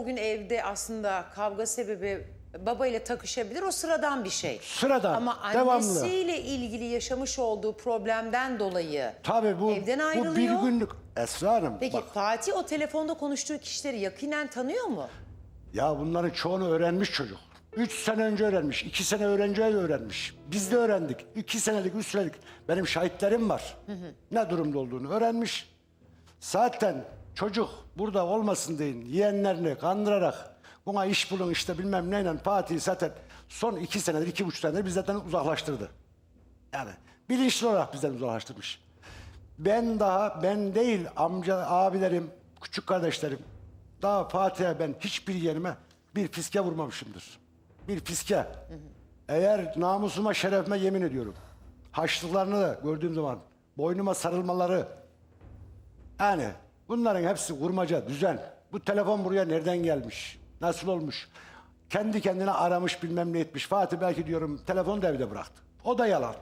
o gün evde aslında kavga sebebi babayla takışabilir. O sıradan bir şey. Sıradan, Ama devamlı. annesiyle ilgili yaşamış olduğu problemden dolayı Tabii bu, evden bu ayrılıyor. bir günlük Esra Hanım. Peki Bak, Fatih o telefonda konuştuğu kişileri yakinen tanıyor mu? ya bunların çoğunu öğrenmiş çocuk. Üç sene önce öğrenmiş, iki sene önce öğrenmiş. Biz de öğrendik. İki senelik, üç senelik benim şahitlerim var. Ne durumda olduğunu öğrenmiş. Zaten çocuk burada olmasın deyin, yeğenlerini kandırarak buna iş bulun işte bilmem neyle Fatih zaten son iki senedir, iki buçuk senedir bizden uzaklaştırdı. Yani bilinçli olarak bizden uzaklaştırmış. Ben daha ben değil amca abilerim, küçük kardeşlerim daha Fatih'e ben hiçbir yerime bir fiske vurmamışımdır. Bir fiske. Eğer namusuma, şerefime yemin ediyorum. Haçlıklarını da gördüğüm zaman boynuma sarılmaları yani bunların hepsi vurmaca, düzen. Bu telefon buraya nereden gelmiş? Nasıl olmuş? Kendi kendine aramış bilmem ne etmiş. Fatih belki diyorum telefonu da evde bıraktı. O da yalan.